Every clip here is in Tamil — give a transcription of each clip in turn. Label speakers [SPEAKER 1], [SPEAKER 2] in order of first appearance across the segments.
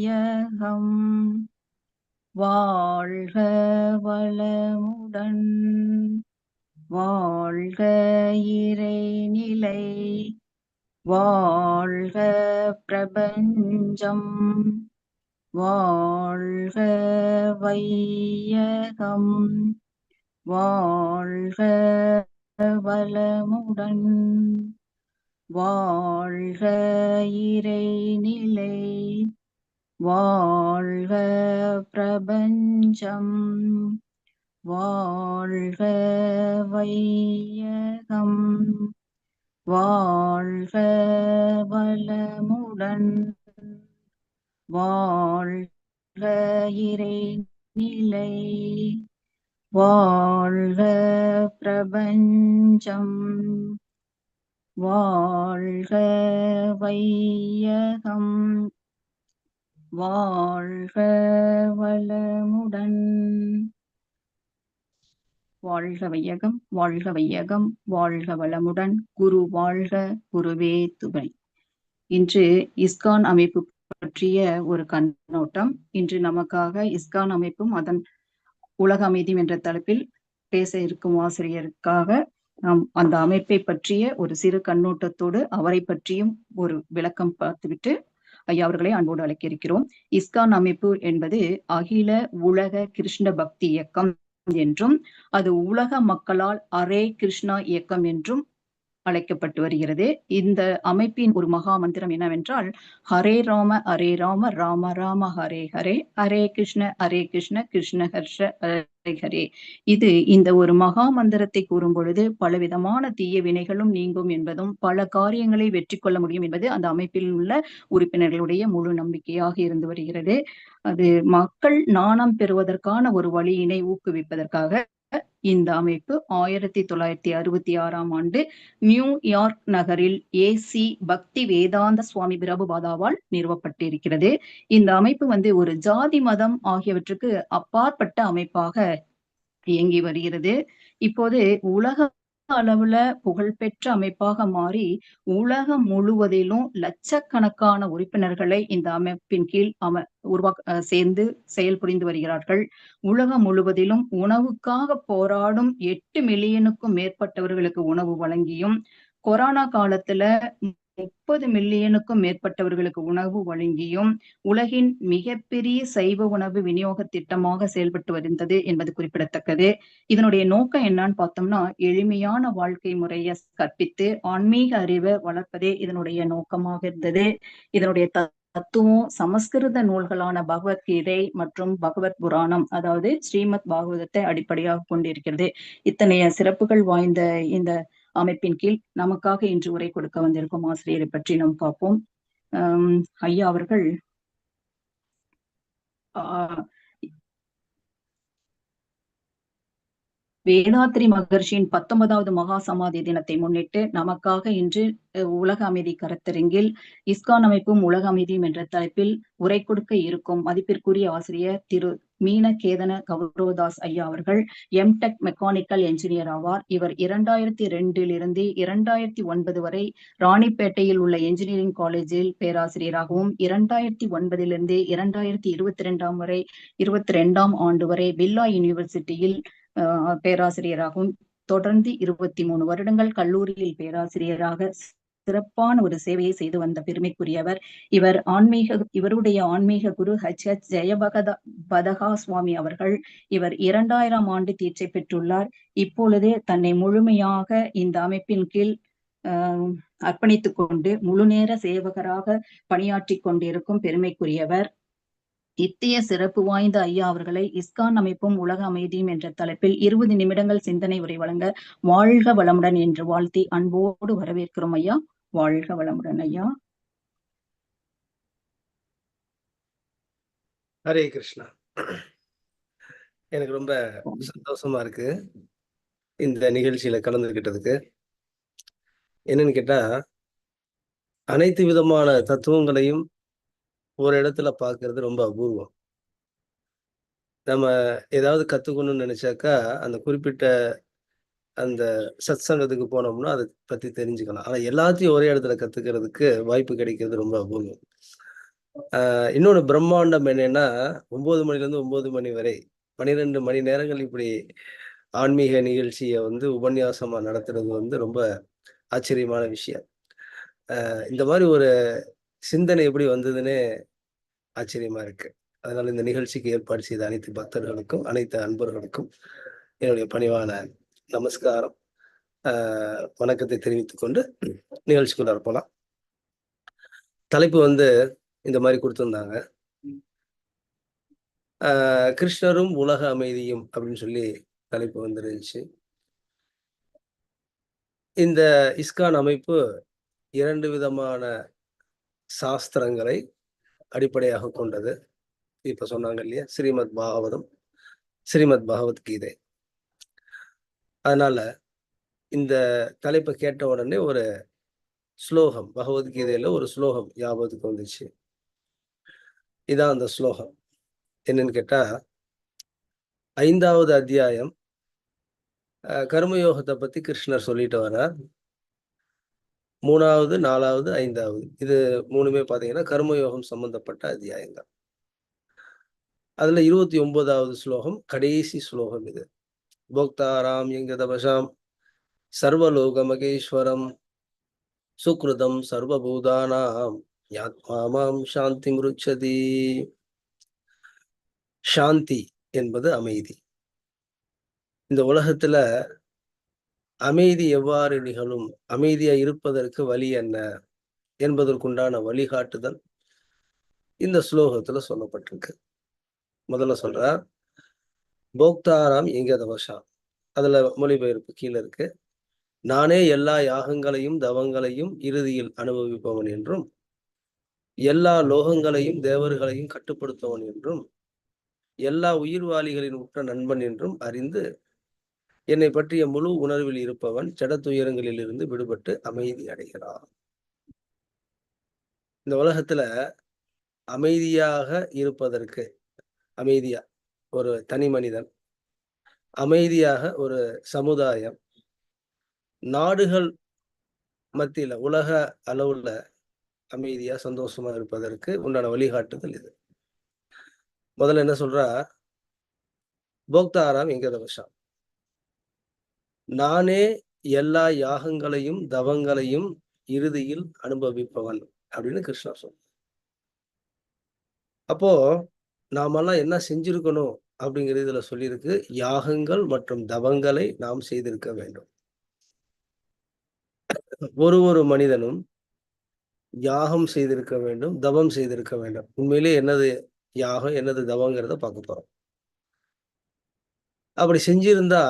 [SPEAKER 1] யகம் வாழ்க வளமுடன். வாழ்க இறைநிலை. வாழ்க பிரபஞ்சம். வாழ்க வையகம். வாழ்க வளமுடன். வாழ்க இறைநிலை. வாழ்க பிரபஞ்சம் வாழ்க வையகம் வாழ்க வளமுடன் வாழ்க இறை நிலை வாழ்க பிரபஞ்சம் வாழ்க வையகம். வாழ்க வளமுடன். வாழ்க வையகம் வாழ்க வையகம் வாழ்க வளமுடன். குரு வாழ்க குருவே துணை. இன்று இஸ்கான் அமைப்பு பற்றிய ஒரு கண்ணோட்டம். இன்று நமக்காக இஸ்கான் அமைப்பும் அதன் உலக அமைதி என்ற தலைப்பில் பேச இருக்கும் ஆசிரியருக்காக நாம் அந்த அமைப்பை பற்றிய ஒரு சிறு கண்ணோட்டத்தோடு அவரை பற்றியும் ஒரு விளக்கம் பார்த்துவிட்டு ஐயா அவர்களை அன்போடு அழைக்க இருக்கிறோம் இஸ்கான் அமைப்பு என்பது அகில உலக கிருஷ்ண பக்தி இயக்கம் என்றும் அது உலக மக்களால் அரே கிருஷ்ணா இயக்கம் என்றும் அழைக்கப்பட்டு வருகிறது. இந்த அமைப்பின் ஒரு மகா மந்திரம் என்னவென்றால் ஹரே ராம ஹரே ராம ராம ராம ஹரே ஹரே ஹரே கிருஷ்ண ஹரே கிருஷ்ண கிருஷ்ண ஹர்ஷ ஹரே ஹரே. இது இந்த ஒரு மகா மந்திரத்தை கூறும் பொழுது பலவிதமான தீய வினைகளும் நீங்கும் என்பதும் பல காரியங்களை வெற்றி கொள்ள முடியும் என்பது அந்த அமைப்பில் உள்ள உறுப்பினர்களுடைய முழு நம்பிக்கையாக இருந்து வருகிறது. அது மக்கள் நாணம் பெறுவதற்கான ஒரு வழியினை ஊக்குவிப்பதற்காக இந்த அமைப்பு ஆயிரத்தி தொள்ளாயிரத்தி அறுபத்தி ஆறாம் ஆண்டு நியூயார்க் நகரில் ஏசி பக்தி வேதாந்த சுவாமி பிரபுபாதாவால் நிறுவப்பட்டிருக்கிறது. இந்த அமைப்பு வந்து ஒரு ஜாதி மதம் ஆகியவற்றுக்கு அப்பாற்பட்ட அமைப்பாக இயங்கி வருகிறது. இப்போது உலக அளவுல புகழ்பெற்ற அமைப்பாக மாறி உலகம் முழுவதிலும் லட்சக்கணக்கான உறுப்பினர்களை இந்த அமைப்பின் கீழ் அம உருவாக்க சேர்ந்து செயல்புரிந்து வருகிறார்கள். உலகம் முழுவதிலும் உணவுக்காக போராடும் எட்டு மில்லியனுக்கும் மேற்பட்டவர்களுக்கு உணவு வழங்கியும் கொரோனா காலத்துல முப்பது மில்லியனுக்கும் மேற்பட்டவர்களுக்கு உணவு வழங்கியும் உலகின் மிகப்பெரிய சைவ உணவு விநியோக திட்டமாக செயல்பட்டு வருந்தது என்பது குறிப்பிடத்தக்கது. இதனுடைய நோக்கம் என்னன்னு பார்த்தோம்னா எளிமையான வாழ்க்கை முறையை கற்பித்து ஆன்மீக அறிவை வளர்ப்பதே இதனுடைய நோக்கமாக இருந்தது. இதனுடைய தத்துவம் சமஸ்கிருத நூல்களான பகவத்கீதை மற்றும் பகவத் புராணம் அதாவது ஸ்ரீமத் பாகவதத்தை அடிப்படையாக கொண்டிருக்கிறது. இத்தனைய சிறப்புகள் வாய்ந்த இந்த அமைப்பின் கீழ் நமக்காக இன்று உரை கொடுக்க வந்திருக்கும் ஆசிரியரை பற்றி நாம் பார்ப்போம். ஐயா அவர்கள் வேதாத்திரி மகர்ஷியின் பத்தொன்பதாவது மகா சமாதி தினத்தை முன்னிட்டு நமக்காக இன்று உலக அமைதி கருத்தரங்கில் இஸ்கான் அமைப்பும் உலக அமைதியும் என்ற தலைப்பில் உரை கொடுக்க இருக்கும் மதிப்பிற்குரிய ஆசிரியர் திரு மீனகேதன கௌரவதாஸ் ஐயா அவர்கள் எம்டெக் மெக்கானிக்கல் என்ஜினியர் ஆவார். இவர் இரண்டாயிரத்தி ரெண்டில் இருந்து இரண்டாயிரத்தி ஒன்பது வரை ராணிப்பேட்டையில் உள்ள என்ஜினியரிங் காலேஜில் பேராசிரியராகவும் இரண்டாயிரத்தி ஒன்பதிலிருந்து இரண்டாயிரத்தி இருபத்தி ரெண்டாம் வரை இருபத்தி ரெண்டாம் ஆண்டு வரை பில்லா யூனிவர்சிட்டியில் பேராசிரியராகவும் தொடர்ந்து இருபத்தி மூணு வருடங்கள் கல்லூரியில் பேராசிரியராக சிறப்பான ஒரு சேவையை செய்து வந்த பெருமைக்குரியவர். இவர் ஆன்மீக இவருடைய ஆன்மீக குரு ஹச் ஹச் ஜெயபகத பதகா சுவாமி அவர்கள் இவர் இரண்டாயிரம் ஆண்டு தீட்சை பெற்றுள்ளார். இப்பொழுதே தன்னை முழுமையாக இந்த அமைப்பின் கீழ் அர்ப்பணித்துக் கொண்டு முழுநேர சேவகராக பணியாற்றி கொண்டிருக்கும் பெருமைக்குரியவர். இத்திய சிறப்பு வாய்ந்த ஐயா அவர்களை இஸ்கான் அமைப்பும் உலக அமைதியும் என்ற தலைப்பில் இருபது நிமிடங்கள் சிந்தனை உரை வழங்க வாழ்க வளமுடன் என்று வாழ்த்தி அன்போடு வரவேற்கிறோம் ஐயா. வாழ்க வளமுடன் ஐயா.
[SPEAKER 2] ஹரே கிருஷ்ணா. எனக்கு ரொம்ப சந்தோஷமா இருக்கு இந்த நிகழ்ச்சியில கலந்துகிட்டதுக்கு. என்னன்னு கேட்டா அனைத்து விதமான தத்துவங்களையும் ஒரு இடத்துல பார்க்கறது ரொம்ப அபூர்வம். நம்ம ஏதாவது கத்துக்கணும்னு நினைச்சாக்கா அந்த குறிப்பிட்ட அந்த சத் சங்கத்துக்கு போனோம்னா அதை பத்தி தெரிஞ்சுக்கலாம். ஆனா எல்லாத்தையும் ஒரே இடத்துல கத்துக்கிறதுக்கு வாய்ப்பு கிடைக்கிறது ரொம்ப அபூர்வம். ஆஹ் இன்னொன்னு பிரம்மாண்டம் என்னன்னா ஒம்பது மணில இருந்து ஒன்பது மணி வரை பன்னிரெண்டு மணி நேரங்கள் இப்படி ஆன்மீக நிகழ்ச்சியை வந்து உபன்யாசமாக நடத்துறது வந்து ரொம்ப ஆச்சரியமான விஷயம். ஆஹ் இந்த மாதிரி ஒரு சிந்தனை எப்படி வந்ததுன்னு ஆச்சரியமா இருக்கு. அதனால இந்த நிகழ்ச்சிக்கு ஏற்பாடு செய்த அனைத்து பக்தர்களுக்கும் அனைத்து அன்பர்களுக்கும் என்னுடைய பணிவான நமஸ்காரம். ஆஹ் வணக்கத்தை தெரிவித்துக் கொண்டு நிகழ்ச்சிக்குள்ள போலாம். தலைப்பு வந்து இந்த மாதிரி கொடுத்துருந்தாங்க. ஆஹ் கிருஷ்ணரும் உலக அமைதியும் அப்படின்னு சொல்லி தலைப்பு வந்துருந்துச்சு. இந்த இஸ்கான் அமைப்பு இரண்டு விதமான சாஸ்திரங்களை அடிப்படையாக கொண்டது. இப்ப சொன்னாங்க இல்லையா? ஸ்ரீமத் பாகவதம் ஸ்ரீமத் பகவத்கீதை அதனால இந்த தலைப்பை கேட்ட உடனே ஒரு ஸ்லோகம் பகவத்கீதையில ஒரு ஸ்லோகம் ஞாபகத்துக்கு வந்துச்சு. இதான் அந்த ஸ்லோகம். என்னன்னு கேட்டா ஐந்தாவது அத்தியாயம் கர்மயோகத்தை பத்தி கிருஷ்ணர் சொல்லிட்டு வர்றார். மூணாவது நாலாவது ஐந்தாவது. இது மூணுமே பாத்தீங்கன்னா கர்மயோகம் சம்பந்தப்பட்ட அத்தியாயங்கள். அதுல இருபத்தி ஒன்பதாவது ஸ்லோகம் கடைசி ஸ்லோகம் இது. போக்தாராம் எங்க தபசாம் சர்வலோக மகேஸ்வரம் சுக்ருதம் சர்வபூதானாம் யாத்மாமாம் சாந்தி முருச்சதி சாந்தி என்பது அமைதி. இந்த உலகத்துல அமைதி எவ்வாறு நிகழும்? அமைதியா இருப்பதற்கு வழி என்ன? என்பதற்குண்டான வழிகாட்டுதல் இந்த ஸ்லோகத்துல சொல்லப்பட்டிருக்கு. முதல்ல சொல்றார் போக்தாராம் எங்க தவசா அதுல மொழிபெயர்ப்பு கீழே இருக்கு. நானே எல்லா யாகங்களையும் தவங்களையும் இறுதியில் அனுபவிப்பவன் என்றும் எல்லா லோகங்களையும் தேவர்களையும் கட்டுப்படுத்தவன் என்றும் எல்லா உயிர்வாளிகளின் உற்ற நண்பன் என்றும் அறிந்து என்னை பற்றிய முழு உணர்வில் இருப்பவன் ஜடத்துயரங்களில் இருந்து விடுபட்டு அமைதி அடைகிறான். இந்த உலகத்துல அமைதியாக இருப்பதற்கு அமைதியா? ஒரு தனி மனிதன். அமைதியாக ஒரு சமுதாயம். நாடுகள் மத்தியில உலக அளவுல அமைதியா சந்தோஷமா இருப்பதற்கு உண்டான வழிகாட்டுதல் இது. முதல்ல என்ன சொல்றா? போக்தாராம் எங்க நானே எல்லா யாகங்களையும் தவங்களையும் இறுதியில் அனுபவிப்பவன் அப்படின்னு கிருஷ்ணா சொன்ன அப்போ நாமெல்லாம் என்ன செஞ்சிருக்கணும் அப்படிங்கிறது இதுல சொல்லியிருக்கு. யாகங்கள் மற்றும் தவங்களை நாம் செய்திருக்க வேண்டும். ஒரு ஒரு மனிதனும் யாகம் செய்திருக்க வேண்டும் தவம் செய்திருக்க வேண்டும். உண்மையிலே என்னது யாகம் என்னது தவங்கிறத பார்க்க போறோம். அப்படி செஞ்சிருந்தா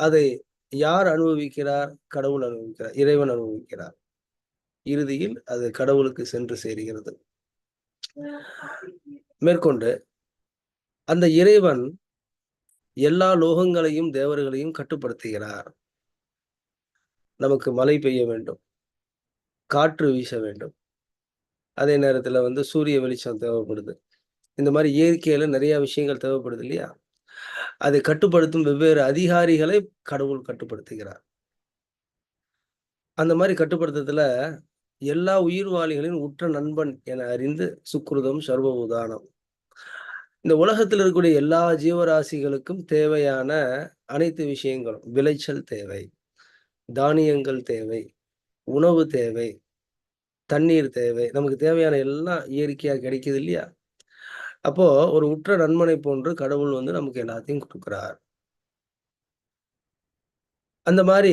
[SPEAKER 2] அதை யார் அனுபவிக்கிறார்? கடவுள் அனுபவிக்கிறார். இறைவன் அனுபவிக்கிறார். இறுதியில் அது கடவுளுக்கு சென்று சேருகிறது. மேற்கொண்டு அந்த இறைவன் எல்லா லோகங்களையும் தேவர்களையும் கட்டுப்படுத்துகிறார். நமக்கு மழை பெய்ய வேண்டும். காற்று வீச வேண்டும். அதே நேரத்துல வந்து சூரிய வெளிச்சம் தேவைப்படுது. இந்த மாதிரி இயற்கையில நிறைய விஷயங்கள் தேவைப்படுது இல்லையா? அதை கட்டுப்படுத்தும் வெவ்வேறு அதிகாரிகளை கடவுள் கட்டுப்படுத்துகிறார். அந்த மாதிரி கட்டுப்படுத்துறதுல எல்லா உயிர்வாளிகளின் உற்ற நண்பன் என அறிந்து சுக்ருதம் சர்வபூதானம் இந்த உலகத்தில் இருக்கக்கூடிய எல்லா ஜீவராசிகளுக்கும் தேவையான அனைத்து விஷயங்களும் விளைச்சல் தேவை தானியங்கள் தேவை உணவு தேவை தண்ணீர் தேவை நமக்கு தேவையான எல்லாம் இயற்கையாக கிடைக்குது இல்லையா? அப்போ ஒரு உற்ற நண்பனை போன்று கடவுள் வந்து நமக்கு எல்லாத்தையும் கொடுக்கிறார். அந்த மாதிரி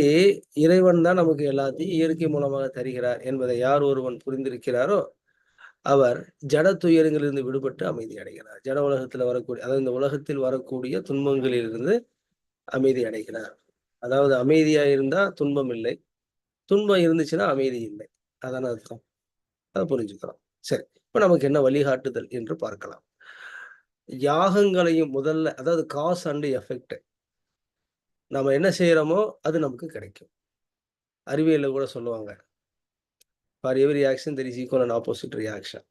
[SPEAKER 2] இறைவன் தான் நமக்கு எல்லாத்தையும் இயற்கை மூலமாக தருகிறார் என்பதை யார் ஒருவன் புரிந்திருக்கிறாரோ அவர் ஜட துயரங்களிலிருந்து விடுபட்டு அமைதி அடைகிறார். ஜட உலகத்துல வரக்கூடிய அதாவது இந்த உலகத்தில் வரக்கூடிய துன்பங்களிலிருந்து அமைதி அடைகிறார். அதாவது அமைதியா இருந்தா துன்பம் இல்லை துன்பம் இருந்துச்சுன்னா அமைதி இல்லை. அதான அர்த்தம்? அதை புரிஞ்சுக்கிறோம். சரி இப்ப நமக்கு என்ன வழிகாட்டுதல் என்று பார்க்கலாம். யாகங்களையும் முதல்ல அதாவது காஸ் அண்ட் எஃபெக்ட். நம்ம என்ன செய்யறோமோ அது நமக்கு கிடைக்கும். அறிவியலில் கூட சொல்லுவாங்க. For every action there is equal and opposite reaction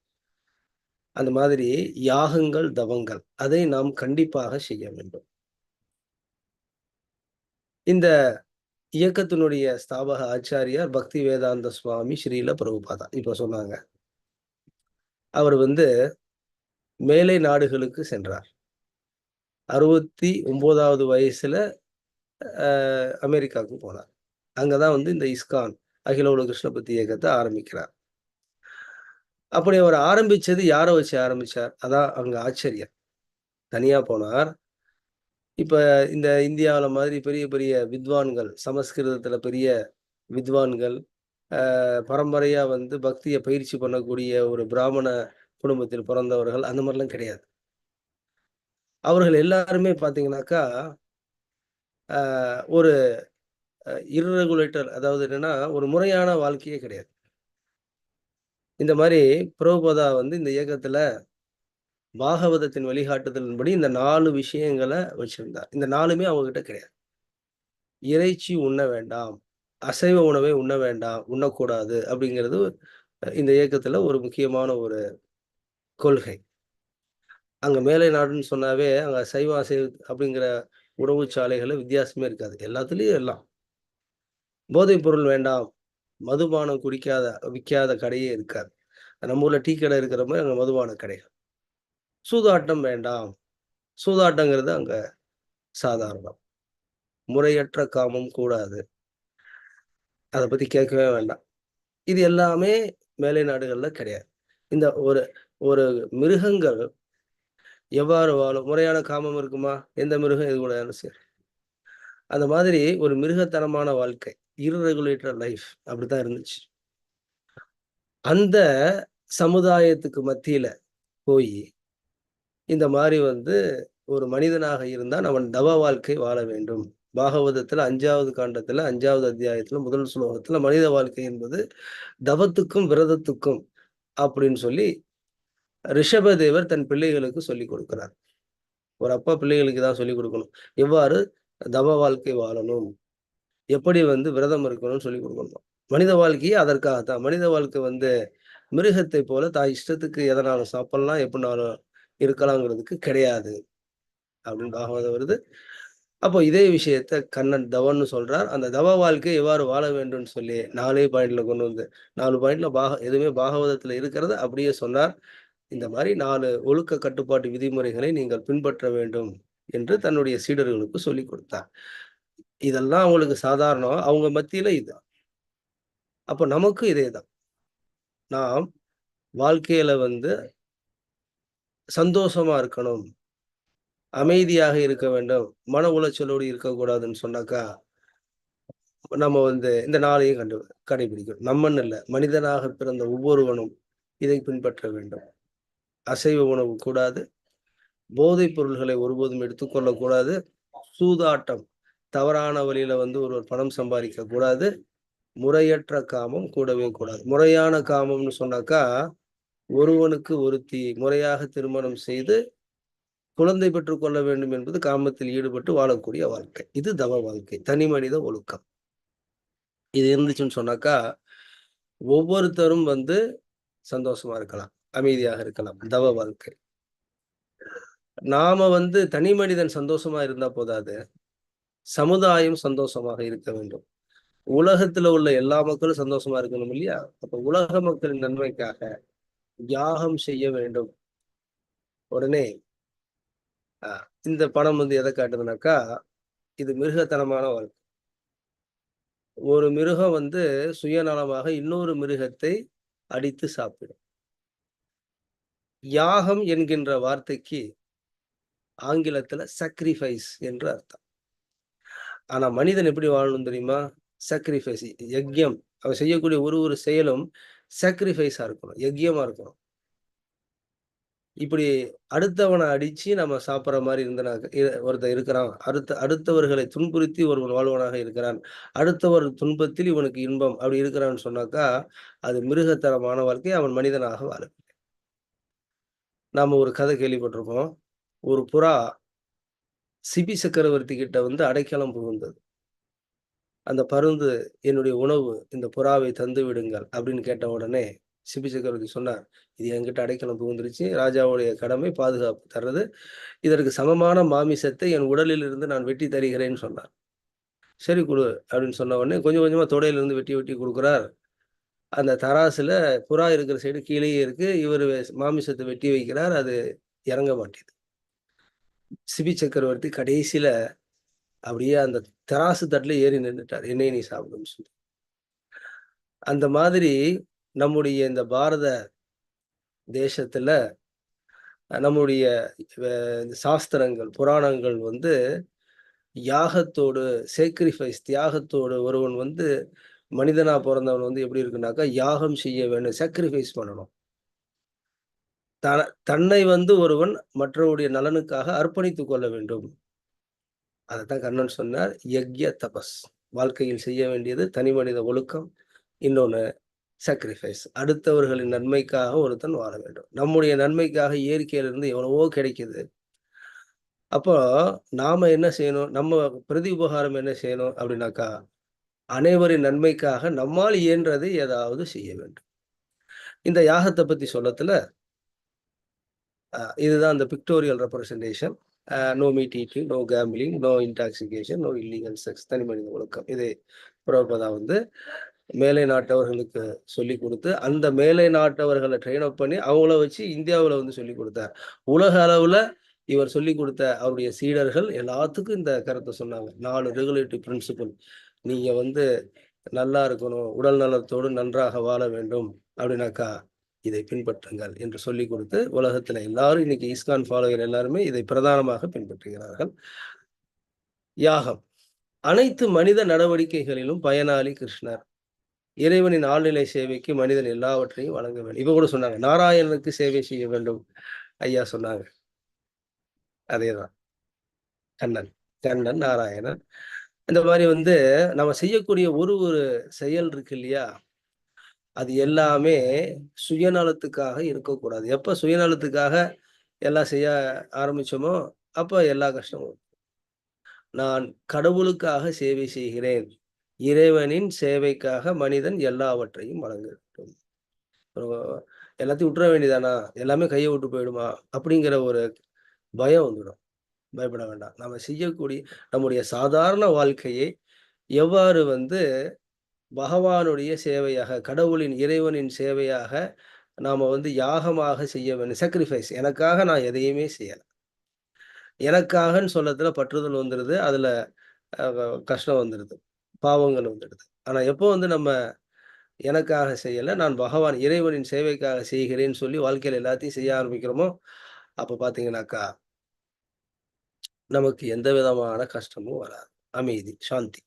[SPEAKER 2] அந்த மாதிரி யாகங்கள் தவங்கள் அதை நாம் கண்டிப்பாக செய்ய வேண்டும். இந்த இயக்கத்தினுடைய ஸ்தாபக ஆச்சாரியார் பக்தி வேதாந்த சுவாமி ஸ்ரீல பிரபுபாதா இப்ப சொன்னாங்க. அவர் வந்து மேலை நாடுகளுக்கு சென்றார். அறுபத்தி ஒம்போதாவது வயசுல அமெரிக்காவுக்கு போனார். அங்கதான் வந்து இந்த இஸ்கான் அகில உலக கிருஷ்ணபக்தி இயக்கத்தை ஆரம்பிக்கிறார். அப்படி அவர் ஆரம்பிச்சது யாரை வச்சு ஆரம்பிச்சார்? அதான் அங்க ஆச்சரியம். தனியா போனார். இப்ப இந்த இந்தியாவில் மாதிரி பெரிய பெரிய வித்வான்கள் சமஸ்கிருதத்துல பெரிய வித்வான்கள் பரம்பரையாக பரம்பரையா வந்து பக்தியை பயிற்சி பண்ணக்கூடிய ஒரு பிராமண குடும்பத்தில் பிறந்தவர்கள் அந்த மாதிரிலாம் கிடையாது. அவர்கள் எல்லாருமே பார்த்தீங்கன்னாக்கா ஆஹ் ஒரு இர்ரெகுலேட்டர் அதாவது என்னன்னா ஒரு முறையான வாழ்க்கையே கிடையாது. இந்த மாதிரி புரோபதா வந்து இந்த இயக்கத்துல பாகவதத்தின் வழிகாட்டுதலின்படி இந்த நாலு விஷயங்களை வச்சிருந்தார். இந்த நாலுமே அவங்க கிட்ட கிடையாது. இறைச்சி உண்ண வேண்டாம் அசைவ உணவை உண்ண வேண்டாம் உண்ணக்கூடாது அப்படிங்கிறது இந்த இயக்கத்துல ஒரு முக்கியமான ஒரு கொள்கை. அங்கே மேலை நாடுன்னு சொன்னாவே அங்கே சைவ அசைவ அப்படிங்கிற உணவு சாலைகளில் வித்தியாசமே இருக்காது. எல்லாத்துலேயும் எல்லாம். போதைப் பொருள் வேண்டாம். மதுபானம் குடிக்காத விற்காத கடையே இருக்காது. நம்ம ஊரில் டீ கடை இருக்கிற மாதிரி அங்கே மதுபான கடைகள். சூதாட்டம் வேண்டாம். சூதாட்டங்கிறது அங்கே சாதாரணம். முறையற்ற காமம் கூடாது. அதை பத்தி கேட்கவே வேண்டாம். இது எல்லாமே மேலை நாடுகளில் கிடையாது. இந்த ஒரு ஒரு மிருகங்கள் எவ்வாறு வாழும்? முறையான காமம் இருக்குமா? எந்த மிருகம் எது கூட சரி. அந்த மாதிரி ஒரு மிருகத்தனமான வாழ்க்கை இர்ரெகுலேட்டர் லைஃப் அப்படித்தான் இருந்துச்சு. அந்த சமுதாயத்துக்கு மத்தியில போய் இந்த மாதிரி வந்து ஒரு மனிதனாக இருந்தால் அவன் தவ வாழ்க்கை வாழ வேண்டும். பாகவதத்துல அஞ்சாவது காண்டத்துல அஞ்சாவது அத்தியாயத்துல முதல் ஸ்லோகத்துல மனித வாழ்க்கை என்பது தவத்துக்கும் விரதத்துக்கும் அப்படின்னு சொல்லி ரிஷபதேவர் தன் பிள்ளைகளுக்கு சொல்லிக் கொடுக்கிறார். ஒரு அப்பா பிள்ளைகளுக்கு தான் சொல்லிக் கொடுக்கணும். எவ்வாறு? தவ வாழ்க்கை வாழணும். எப்படி வந்து விரதம் இருக்கணும்னு சொல்லிக் கொடுக்கணும். மனித வாழ்க்கையே அதற்காகத்தான். மனித வாழ்க்கை வந்து மிருகத்தை போல தாய் இஷ்டத்துக்கு எதனாலும் சாப்பிடலாம் எப்படினாலும் இருக்கலாங்கிறதுக்கு கிடையாது. அப்படின்னு பாகவதம் வருது. அப்போ இதே விஷயத்த கண்ணன் தவன்னு சொல்றார். அந்த தவ வாழ்க்கை எவ்வாறு வாழ வேண்டும்னு சொல்லி நாலே பாயிண்ட்ல கொண்டு வந்து நாலு பாயிண்ட்ல பாக எதுவுமே பாகவதத்துல இருக்கிறத அப்படியே சொன்னார். இந்த மாதிரி நாலு ஒழுக்க கட்டுப்பாட்டு விதிமுறைகளை நீங்கள் பின்பற்ற வேண்டும் என்று தன்னுடைய சீடர்களுக்கு சொல்லி கொடுத்தார். இதெல்லாம் அவங்களுக்கு சாதாரணம். அவங்க மத்தியில இதுதான் அப்போ நமக்கு இதே தான். நாம் வாழ்க்கையில வந்து சந்தோஷமா இருக்கணும். அமைதியாக இருக்க வேண்டும். மன உளைச்சலோடு இருக்கக்கூடாதுன்னு சொன்னாக்கா நம்ம வந்து இந்த நாளையும் கண்டு கடைபிடிக்கணும். நம்மன்னு இல்லை மனிதனாக பிறந்த ஒவ்வொருவனும் இதை பின்பற்ற வேண்டும். அசைவ உணவு கூடாது. போதைப் பொருள்களை ஒருபோதும் எடுத்துக்கொள்ளக்கூடாது சூதாட்டம் தவறான வழியில வந்து ஒருவர் பணம் சம்பாதிக்க கூடாது. முறையற்ற காமம் கூடவே கூடாது. முறையான காமம்னு சொன்னாக்கா ஒருவனுக்கு ஒருத்தி முறையாக திருமணம் செய்து குழந்தை பெற்றுக் கொள்ள வேண்டும் என்பது காமத்தில் ஈடுபட்டு வாழக்கூடிய வாழ்க்கை. இது தவ வாழ்க்கை. தனி மனித ஒழுக்கம். இது இருந்துச்சுன்னு சொன்னாக்கா ஒவ்வொருத்தரும் வந்து சந்தோஷமா இருக்கலாம். அமைதியாக இருக்கலாம். தவ வாழ்க்கை. நாம வந்து தனி மனிதன் சந்தோஷமா இருந்தா போதாது. சமுதாயம் சந்தோஷமாக இருக்க வேண்டும். உலகத்துல உள்ள எல்லா மக்களும் சந்தோஷமா இருக்கணும் இல்லையா? அப்ப உலக மக்களின் நன்மைக்காக யாகம் செய்ய வேண்டும். உடனே இந்த படம் வந்து எதை காட்டுதுனாக்கா இது மிருகத்தனமான வாழ்க்கை. ஒரு மிருகம் வந்து சுயநலமாக இன்னொரு மிருகத்தை அடித்து சாப்பிடும். யாகம் என்கின்ற வார்த்தைக்கு ஆங்கிலத்துல சக்ரிஃபைஸ் என்று அர்த்தம். ஆனா மனிதன் எப்படி வாழணும் தெரியுமா? சக்ரிஃபைஸ் யஜ்யம் அவன் செய்யக்கூடிய ஒரு ஒரு செயலும் சாக்ரிஃபைஸா இருக்கணும் யஜ்யமா இருக்கணும். இப்படி அடுத்தவனை அடிச்சு நம்ம சாப்பிட்ற மாதிரி இருந்தனாக்க ஒருத்தர் இருக்கிறான். அடுத்த அடுத்தவர்களை துன்புறுத்தி ஒருவன் வாழ்வனாக இருக்கிறான். அடுத்தவர் துன்பத்தில் இவனுக்கு இன்பம் அப்படி இருக்கிறான்னு சொன்னாக்கா அது மிருகத்தரமான வாழ்க்கை அவன் மனிதனாக வாழும். நாம் ஒரு கதை கேள்விப்பட்டிருப்போம் ஒரு புறா சிபி சக்கரவர்த்தி கிட்ட வந்து அடைக்கலம் புகுந்தது. அந்த பருந்து என்னுடைய உணவு இந்த புறாவை தந்து விடுங்கள் அப்படின்னு கேட்ட உடனே சிபி சக்கரவர்த்தி சொன்னார் இது என்கிட்ட அடைக்கலம் புகுந்துருச்சு. ராஜாவுடைய கடமை பாதுகாப்பு தர்றது. இதற்கு சமமான மாமிசத்தை என் உடலில் இருந்து நான் வெட்டி தருகிறேன்னு சொன்னார். சரி கொடு அப்படின்னு சொன்ன உடனே கொஞ்சம் கொஞ்சமாக தொடையிலிருந்து வெட்டி வெட்டி கொடுக்குறார். அந்த தராசுல புறா இருக்கிற சைடு கீழேயே இருக்கு. இவர் மாமிசத்தை வெட்டி வைக்கிறார். அது இறங்க மாட்டேது. சிபி சக்கரவர்த்தி கடைசியில அப்படியே அந்த தராசு தட்டில் ஏறி நின்றுட்டார் என்னை நீ சாப்பிடுன்னு சொல்லி. அந்த மாதிரி நம்முடைய இந்த பாரத தேசத்துல நம்முடைய சாஸ்திரங்கள் புராணங்கள் வந்து யாகத்தோடு சேக்ரிஃபைஸ் தியாகத்தோடு ஒருவன் வந்து மனிதனா பிறந்தவன் வந்து எப்படி இருக்குனாக்கா யாகம் செய்ய வேண்டும் சாக்ரிஃபைஸ் பண்ணணும். தன்னை வந்து ஒருவன் மற்றவருடைய நலனுக்காக அர்ப்பணித்து கொள்ள வேண்டும். அதைத்தான் கண்ணன் சொன்னார் யக்ய தபஸ். வாழ்க்கையில் செய்ய வேண்டியது தனி மனித ஒழுக்கம் இன்னொன்று சாக்ரிஃபைஸ் அடுத்தவர்களின் நன்மைக்காக ஒருத்தன் வாழ வேண்டும். நம்முடைய நன்மைக்காக இயற்கையிலிருந்து எவ்வளவோ கிடைக்குது. அப்போ நாம என்ன செய்யணும்? நம்ம பிரதி உபகாரம் என்ன செய்யணும் அப்படின்னாக்கா அனைவரின் நன்மைக்காக நம்மால் இயன்றதை ஏதாவது செய்ய வேண்டும். இந்த யாகத்தை பத்தி சொல்லத்துல இதுதான் அந்த pictorial representation no meat eating no gambling no intoxication no illegal sex தனி மனித ஒழுக்கம். இது புரோபதா வந்து மேலை நாட்டவர்களுக்கு சொல்லி கொடுத்து அந்த மேலை நாட்டவர்களை ட்ரெயின் அப் பண்ணி அவங்கள வச்சு இந்தியாவில் வந்து சொல்லி கொடுத்தார். உலக அளவில் இவர் சொல்லி கொடுத்த அவருடைய சீடர்கள் எல்லாத்துக்கும் இந்த கருத்தை சொன்னாங்க. நாலு ரெகுலேட்டிவ் பிரின்சிபல் நீங்க வந்து நல்லா இருக்கணும் உடல் நலத்தோடு நன்றாக வாழ வேண்டும் அப்படின்னாக்கா இதை பின்பற்றுங்கள் என்று சொல்லி கொடுத்து உலகத்துல எல்லாரும் இன்னைக்கு இஸ்கான் ஃபாலோவர் எல்லாருமே இதை பிரதானமாக பின்பற்றுகிறார்கள். யாகம். அனைத்து மனித நடவடிக்கைகளிலும் பயனாளி கிருஷ்ணர். இறைவனின் ஆழ்நிலை சேவைக்கு மனிதன் எல்லாவற்றையும் வழங்க வேண்டும். இப்ப கூட சொன்னாங்க நாராயணனுக்கு சேவை செய்ய வேண்டும். ஐயா சொன்னாங்க. அதேதான். கண்ணன். கண்ணன் நாராயணன். இந்த மாதிரி வந்து நம்ம செய்யக்கூடிய ஒரு ஒரு செயல் இருக்கு இல்லையா? அது எல்லாமே சுயநலத்துக்காக இருக்கக்கூடாது. எப்ப சுயநலத்துக்காக எல்லாம் செய்ய ஆரம்பிச்சோமோ அப்ப எல்லா கஷ்டமும் நான் கடவுளுக்காக சேவை செய்கிறேன். இறைவனின் சேவைக்காக மனிதன் எல்லாவற்றையும் வழங்கட்டும். எல்லாத்தையும் விட்டுற வேண்டியதானா எல்லாமே கையை விட்டு போயிடுமா? அப்படிங்கிற ஒரு பயம் வந்துடும். பயப்பட வேண்டாம். நம்ம செய்யக்கூடிய நம்முடைய சாதாரண வாழ்க்கையை எவ்வாறு வந்து பகவானுடைய சேவையாக கடவுளின் இறைவனின் சேவையாக நாம் வந்து யாகமாக செய்ய வேண்டும்? சாக்ரிஃபைஸ் எனக்காக நான் எதையுமே செய்யலை. எனக்காகன்னு சொல்லத்துல பற்றுதல் வந்துடுது அதில் கஷ்டம் வந்துடுது பாவங்கள் வந்துடுது. ஆனால் எப்போ வந்து நம்ம எனக்காக செய்யலை நான் பகவான் இறைவனின் சேவைக்காக செய்கிறேன்னு சொல்லி வாழ்க்கையில் எல்லாத்தையும் செய்ய ஆரம்பிக்கிறோமோ அப்போ பார்த்தீங்கன்னாக்கா நமக்கு எந்த விதமான கஷ்டமும் வராது. அமைதி சாந்தி.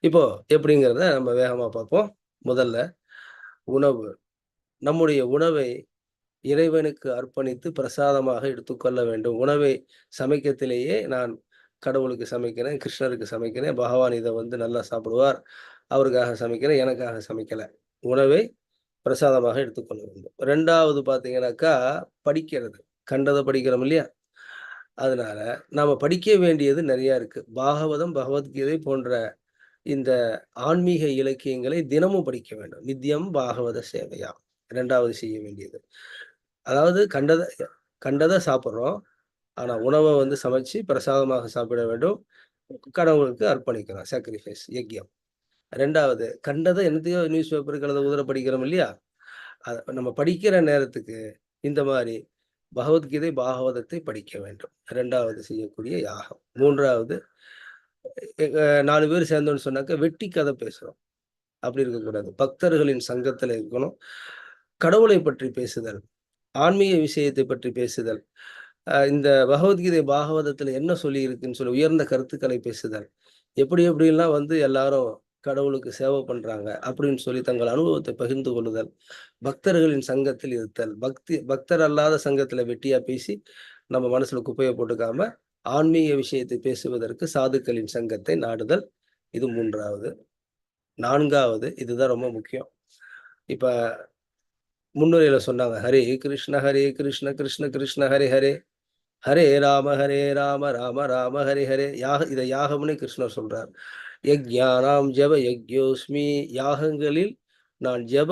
[SPEAKER 2] இப்போ எப்படிங்கிறத நம்ம வேகமாக பார்ப்போம். முதல்ல உணவு. நம்முடைய உணவை இறைவனுக்கு அர்ப்பணித்து பிரசாதமாக எடுத்துக்கொள்ள வேண்டும். உணவை சமைக்கத்திலேயே நான் கடவுளுக்கு சமைக்கிறேன் கிருஷ்ணருக்கு சமைக்கிறேன் பகவான் இதை வந்து நல்லா சாப்பிடுவார் அவருக்காக சமைக்கிறேன் எனக்காக சமைக்கலை. உணவை பிரசாதமாக எடுத்துக்கொள்ள வேண்டும். ரெண்டாவது பார்த்தீங்கன்னாக்கா படிக்கிறது. கண்டதை படிக்கிறோம் இல்லையா? அதனால நாம படிக்க வேண்டியது நிறைய இருக்கு. பாகவதம் பகவத்கீதை போன்ற இந்த ஆன்மீக இலக்கியங்களை தினமும் படிக்க வேண்டும். நித்தியம் பாகவத சேவையா? இரண்டாவது செய்ய வேண்டியது. அதாவது கண்டதை கண்டதை சாப்பிட்றோம். ஆனா உணவை வந்து சமைச்சு பிரசாதமாக சாப்பிட வேண்டும். கடவுளுக்கு அர்ப்பணிக்கிறோம். சாக்ரிஃபைஸ் யக்கியம் ரெண்டாவது கண்டதை என்னத்தையோ நியூஸ் பேப்பருக்கு அல்லது உதர படிக்கிறோம் இல்லையா? நம்ம படிக்கிற நேரத்துக்கு இந்த மாதிரி பகவத்கீதை பாகவதத்தை படிக்க வேண்டும். இரண்டாவது செய்யக்கூடிய யாகம். மூன்றாவது நாலு பேர் சேர்ந்தோன்னு சொன்னாக்க வெட்டி கதை பேசுறோம். அப்படி இருக்கக்கூடாது. பக்தர்களின் சங்கத்துல இருக்கணும். கடவுளை பற்றி பேசுதல் ஆன்மீக விஷயத்தை பற்றி பேசுதல் இந்த பகவத்கீதை பாகவதத்துல என்ன சொல்லி இருக்குன்னு சொல்லி உயர்ந்த கருத்துக்களை பேசுதல். எப்படி எப்படிலாம் வந்து எல்லாரும் கடவுளுக்கு சேவை பண்றாங்க அப்படின்னு சொல்லி தங்கள் அனுபவத்தை பகிர்ந்து கொள்ளுதல். பக்தர்களின் சங்கத்தில் இருத்தல். பக்தி பக்தர் அல்லாத சங்கத்துல வெட்டியா பேசி நம்ம மனசுல குப்பையை போட்டுக்காம ஆன்மீக விஷயத்தை பேசுவதற்கு சாதுக்களின் சங்கத்தை நாடுதல். இது மூன்றாவது. நான்காவது இதுதான் ரொம்ப முக்கியம். இப்ப முன்னுரையில சொன்னாங்க ஹரே கிருஷ்ண ஹரே கிருஷ்ண கிருஷ்ண கிருஷ்ண ஹரே ஹரே. ஹரே ராம ஹரே ராம ராம ராம ஹரே ஹரே. யாக இதை யாகம்னு கிருஷ்ணர் சொல்றார். யக்ஞானாம் ஜப யக்யோஸ்மி யாகங்களில் நான் ஜப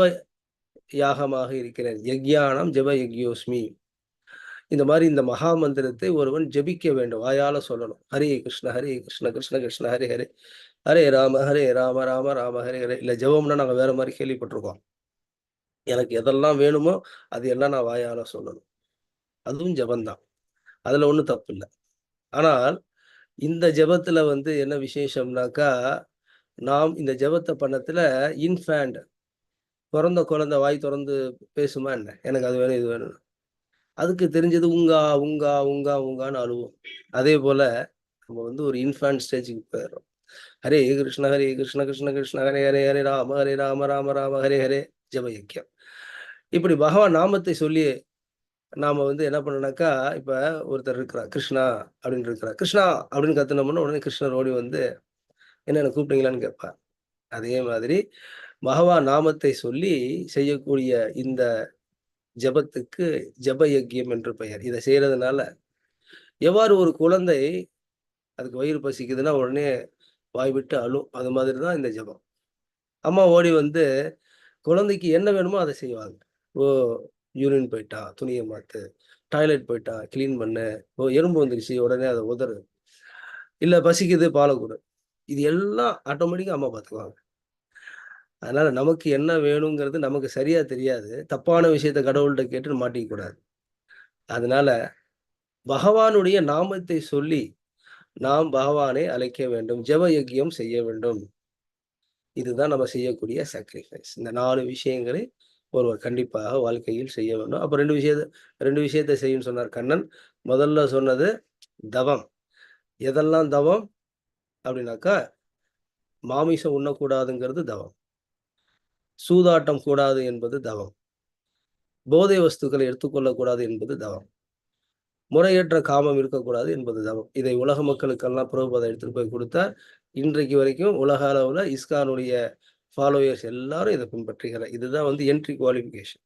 [SPEAKER 2] யாகமாக இருக்கிறேன். யக்ஞானம் ஜப யக்யோஸ்மி இந்த மாதிரி இந்த மகா மந்திரத்தை ஒருவன் ஜபிக்க வேண்டும். வாயால சொல்லணும். ஹரே கிருஷ்ண ஹரே கிருஷ்ண கிருஷ்ண கிருஷ்ண ஹரே ஹரே. ஹரே ராம ஹரே ராம ராம ராம ஹரே ஹரே. இல்லை ஜபம்னா நாங்கள் வேற மாதிரி கேள்விப்பட்டிருக்கோம். எனக்கு எதெல்லாம் வேணுமோ அது எல்லாம் நான் வாயால சொல்லணும். அதுவும் ஜபந்தான் அதுல ஒன்றும் தப்பு இல்லை. ஆனால் இந்த ஜபத்துல வந்து என்ன விசேஷம்னாக்கா நாம் இந்த ஜெபத்தை பண்ணத்துல இன்ஃபேண்ட் பிறந்த குழந்தை வாய் திறந்து பேசுமா என்ன? எனக்கு அது வேணும் இது வேணும் அதுக்கு தெரிஞ்சது உங்கா உங்கா உங்கா உங்கான்னு அழுவோம். அதே போல நம்ம வந்து ஒரு இன்ஃபேண்ட் ஸ்டேஜுக்கு போயிடுறோம். ஹரே கிருஷ்ண ஹரே கிருஷ்ண கிருஷ்ண கிருஷ்ண ஹரே ஹரே ஹரே ராம ஹரே ராம ராம ராம ஹரே ஹரே ஜெப யக்கியம் இப்படி பகவான் நாமத்தை சொல்லி நாம வந்து என்ன பண்ணோம்னாக்கா இப்ப ஒருத்தர் இருக்கிறா கிருஷ்ணா அப்படின்னு இருக்கிறா கிருஷ்ணா அப்படின்னு கத்துனோம்னா உடனே கிருஷ்ணர் ஓடி வந்து என்ன கூப்பிட்டீங்களான்னு கேட்பார். அதே மாதிரி மகவா நாமத்தை சொல்லி செய்யக்கூடிய இந்த ஜபத்துக்கு ஜப யக்கியம் என்று பெயர். இதை செய்யறதுனால எவ்வாறு ஒரு குழந்தை அதுக்கு வயிறு பசிக்குதுன்னா உடனே வாய் விட்டு அழும். அது மாதிரி தான் இந்த ஜபம். அம்மா ஓடி வந்து குழந்தைக்கு என்ன வேணுமோ அதை செய்வாங்க. ஓ யூரின் போயிட்டா துணியை மாற்று டாய்லெட் போயிட்டா க்ளீன் பண்ண ஓ எறும்பு வந்துருச்சு உடனே அதை உதறு. இல்லை பசிக்குது பாலை கொடு. இது எல்லாம் ஆட்டோமேட்டிக்காக அம்மா பார்த்துக்குவாங்க. அதனால நமக்கு என்ன வேணுங்கிறது நமக்கு சரியா தெரியாது. தப்பான விஷயத்த கடவுள்கிட்ட கேட்டு மாட்டிக்க கூடாது. அதனால பகவானுடைய நாமத்தை சொல்லி நாம் பகவானை அழைக்க வேண்டும். ஜெப யக்கியம் செய்ய வேண்டும். இதுதான் நம்ம செய்யக்கூடிய சாக்ரிஃபைஸ் இந்த நாலு விஷயங்களை ஒருவர் கண்டிப்பாக வாழ்க்கையில் செய்ய வேண்டும். அப்ப ரெண்டு விஷயத்த ரெண்டு விஷயத்தை செய்யும்னு சொன்னார் கண்ணன். முதல்ல சொன்னது தவம். எதெல்லாம் தவம்? அப்படின்னாக்கா மாமிசம் உண்ணக்கூடாதுங்கிறது தவம். சூதாட்டம் கூடாது என்பது தவம். போதை வஸ்துக்களை எடுத்துக்கொள்ளக்கூடாது என்பது தவம். முறையற்ற காமம் இருக்கக்கூடாது என்பது தவம். இதை உலக மக்களுக்கெல்லாம் பிரபுபதை எடுத்துட்டு போய் கொடுத்தார். இன்றைக்கு வரைக்கும் உலக அளவுல இஸ்கானுடைய ஃபாலோயர்ஸ் எல்லாரும் இதை பின்பற்றுகிறார். இதுதான் வந்து என்ட்ரி குவாலிஃபிகேஷன்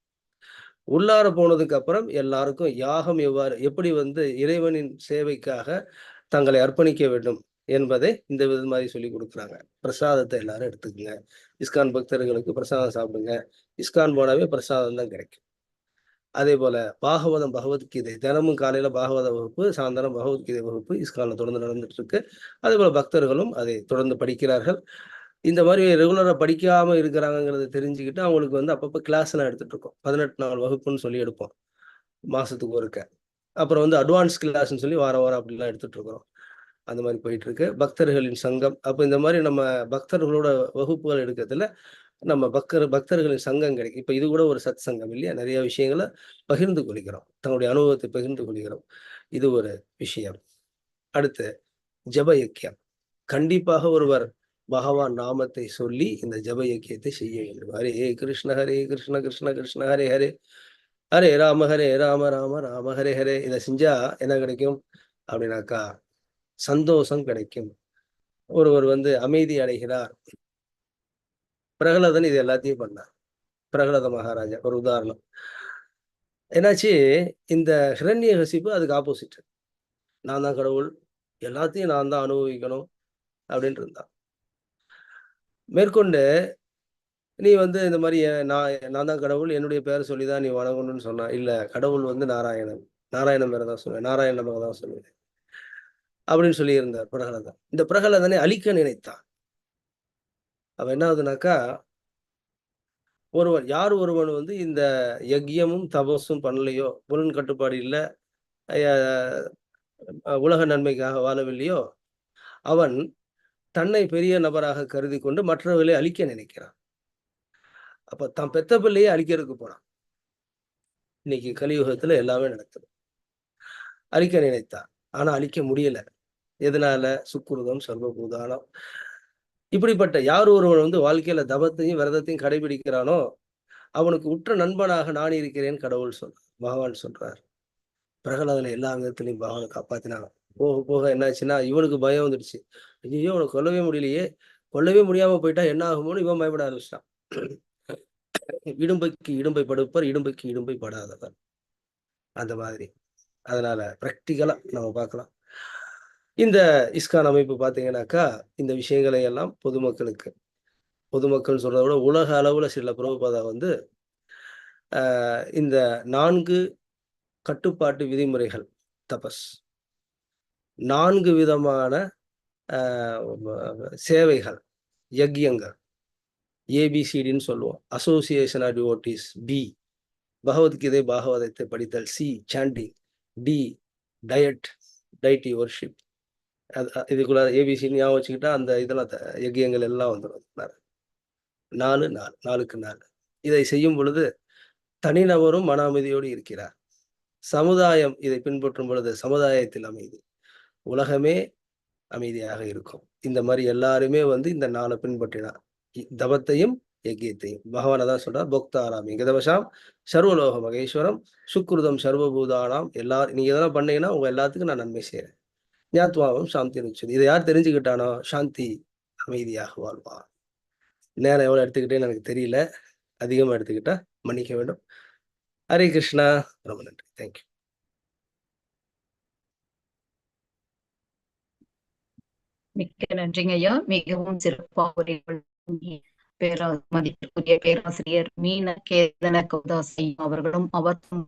[SPEAKER 2] உள்ளார போனதுக்கு அப்புறம் எல்லாருக்கும் யாகம் எவ்வாறு எப்படி வந்து இறைவனின் சேவைக்காக தங்களை அர்ப்பணிக்க வேண்டும் என்பதை இந்த வித மாதிரி சொல்லி கொடுக்குறாங்க. பிரசாதத்தை எல்லாரும் எடுத்துக்கோங்க. இஸ்கான் பக்தர்களுக்கு பிரசாதம் சாப்பிடுங்க. இஸ்கான் போனாவே பிரசாதம் தான் கிடைக்கும். அதே போல பாகவதம் பகவத்கீதை. தினமும் காலையில பாகவத வகுப்பு சாயந்தரம் பகவத்கீதை வகுப்பு இஸ்கான்ல தொடர்ந்து நடந்துட்டு இருக்கு. அதே போல பக்தர்களும் அதை தொடர்ந்து படிக்கிறார்கள். இந்த மாதிரி ரெகுலராக படிக்காமல் இருக்கிறாங்கிறத தெரிஞ்சுக்கிட்டு அவங்களுக்கு வந்து அப்பப்போ கிளாஸ்லாம் எல்லாம் இருக்கோம். பதினெட்டு நாள் வகுப்புன்னு சொல்லி எடுப்போம். மாதத்துக்கு ஒருக்க. அப்புறம் வந்து அட்வான்ஸ் கிளாஸ்ன்னு சொல்லி வாரம் வாரம் அப்படிலாம் எடுத்துட்டு இருக்கிறோம். அந்த மாதிரி போயிட்டு இருக்கு. பக்தர்களின் சங்கம். அப்போ இந்த மாதிரி நம்ம பக்தர்களோட வகுப்புகள் எடுக்கிறதுல நம்ம பக்தர் பக்தர்களின் சங்கம் கிடைக்கும். இப்போ இது கூட ஒரு சத் சங்கம் இல்லையா? நிறைய விஷயங்களை பகிர்ந்து கொள்கிறோம். தங்களுடைய அனுபவத்தை பகிர்ந்து கொள்கிறோம். இது ஒரு விஷயம். அடுத்து ஜப யக்கியம் கண்டிப்பாக ஒருவர் பகவான் நாமத்தை சொல்லி இந்த ஜப யக்கியத்தை செய்ய வேண்டும். ஹரே கிருஷ்ண ஹரே கிருஷ்ண கிருஷ்ண கிருஷ்ண ஹரே ஹரே. ஹரே ராம ஹரே ராம ராம ராம ஹரே ஹரே. இதை செஞ்சா என்ன கிடைக்கும்? அப்படின்னாக்கா சந்தோஷம் கிடைக்கும். ஒருவர் வந்து அமைதி அடைகிறார். பிரகலதன் இது எல்லாத்தையும் பண்ணார். பிரகலத மகாராஜா ஒரு உதாரணம். என்னாச்சு? இந்த ஹிரண்ய கசிப்பு அதுக்கு ஆப்போசிட் நான் தான் கடவுள். எல்லாத்தையும் நான் தான் அனுபவிக்கணும் அப்படின்ட்டு இருந்தான். மேற்கொண்டு நீ வந்து இந்த மாதிரி நான் நான் தான் கடவுள் என்னுடைய பேரை சொல்லி தான் நீ வணங்கணும்னு சொன்னா இல்லை கடவுள் வந்து நாராயணன். நாராயணன் பேரை தான் சொல்லுவேன். நாராயண நமக்கு தான் சொல்லுவேன். அப்படின்னு சொல்லியிருந்தார் பிரகலாதன். இந்த பிரகலாதனை அழிக்க நினைத்தான். அவன் என்ன ஆகுதுனாக்கா ஒருவன் யார் ஒருவன் வந்து இந்த யக்யமும் தபஸும் பண்ணலையோ புலன் கட்டுப்பாடு இல்லை உலக நன்மைக்காக வாழவில்லையோ அவன் தன்னை பெரிய நபராக கருதி கொண்டு மற்றவர்களை அழிக்க நினைக்கிறான். அப்ப தான் பெத்த பிள்ளையே அழிக்கிறதுக்கு போனான் இன்னைக்கு கலியுகத்துல எல்லாமே நடக்குது. அழிக்க நினைத்தான். ஆனா அழிக்க முடியல. எதனால? சுக்குருதம் சர்வபூதானம். இப்படிப்பட்ட யார் ஒருவன் வந்து வாழ்க்கையில தபத்தையும் விரதத்தையும் கடைபிடிக்கிறானோ அவனுக்கு உற்ற நண்பனாக நான் இருக்கிறேன் கடவுள் சொல் பகவான் சொல்றார். பிரகலாதனை எல்லா விதத்திலையும் பகவானை காப்பாத்தினாங்க. போக போக என்னாச்சுன்னா இவனுக்கு பயம் வந்துடுச்சு. ஐயோ அவனை கொல்லவே முடியலையே. கொல்லவே முடியாம போயிட்டா என்ன ஆகுமோன்னு இவன் பயப்பட ஆரம்பிச்சிட்டான். இடும்பைக்கு இடும்பை படுப்பர் இடும்பைக்கு இடும்பை படாதவர். அந்த மாதிரி. அதனால ப்ராக்டிக்கலா நம்ம பார்க்கலாம். இந்த இஸ்கான் அமைப்பு பார்த்தீங்கன்னாக்கா இந்த விஷயங்களை எல்லாம் பொதுமக்களுக்கு பொதுமக்கள் சொல்றத விட உலக அளவுல சில பிரபுபாதா வந்து இந்த நான்கு கட்டுப்பாட்டு விதிமுறைகள் தபஸ். நான்கு விதமான சேவைகள் யக்யங்கள் ஏபிசிடின்னு சொல்லுவோம். Association of devotees B Bhagavad Gita பாகவதத்தை படித்தல் C chanting D diet deity worship அது இதுக்குள்ள ஏபிசி ஞாபகம் வச்சுக்கிட்டா அந்த இதெல்லாம் த- யஜ்யங்கள் எல்லாம் வந்துடும் நாலு நாலு நாலுக்கு நாலு. இதை செய்யும் பொழுது தனிநபரும் மன அமைதியோடு இருக்கிறார். சமுதாயம் இதை பின்பற்றும் பொழுது சமுதாயத்தில் அமைதி. உலகமே அமைதியாக இருக்கும். இந்த மாதிரி எல்லாருமே வந்து இந்த நாளை பின்பற்றினார் தபத்தையும் தவத்தையும் யஜ்யத்தையும் பகவானை தான் சொல்றார் போக்தாராமி கதவசாம் சர்வலோக மகேஸ்வரம் சுக்ருதம் சர்வபூதானாம். எல்லா நீங்க இதெல்லாம் பண்ணீங்கன்னா உங்க எல்லாத்துக்கும் நான் நன்மை செய்யறேன் ஞாத்வாவும் சாந்தி நிச்சயம். இதை யார் தெரிஞ்சுக்கிட்டானோ சாந்தி அமைதியாக வாழ்வான். நேரம் எவ்வளவு எடுத்துக்கிட்டேன்னு எனக்கு தெரியல. அதிகமா எடுத்துக்கிட்டா மன்னிக்க வேண்டும். ஹரே கிருஷ்ணா. ரொம்ப நன்றி. தேங்க்யூ
[SPEAKER 1] மிக்க நன்றிங்க ஐயா. மிகவும் சிறப்பாக உரைகள் பேரா பேராசிரியர் மீன கேதன கௌதாசி அவர்களும் அவர்க்கும்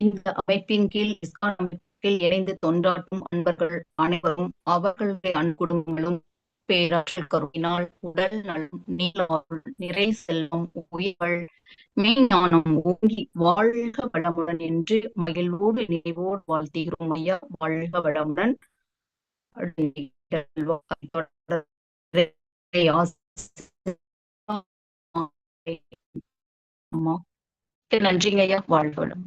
[SPEAKER 1] இந்த அமைப்பின் கீழ் இஸ்கான் அமைப்பில் இணைந்து தொண்டாற்றும் அன்பர்கள் அனைவரும் அவர்களுடைய அன்புடுங்களும் பேராற்றல் கருவினால் உடல் நலம் நீளாருள் நிறை செல்வம் உயிர்கள் மெய்ஞானம் ஓங்கி வாழ்க வளமுடன் என்று மகிழ்வோடு நினைவோடு வாழ்த்துகிறோம் ஐயா. வாழ்க வளமுடன். நன்றிங்க ஐயா. வாழ்வளம்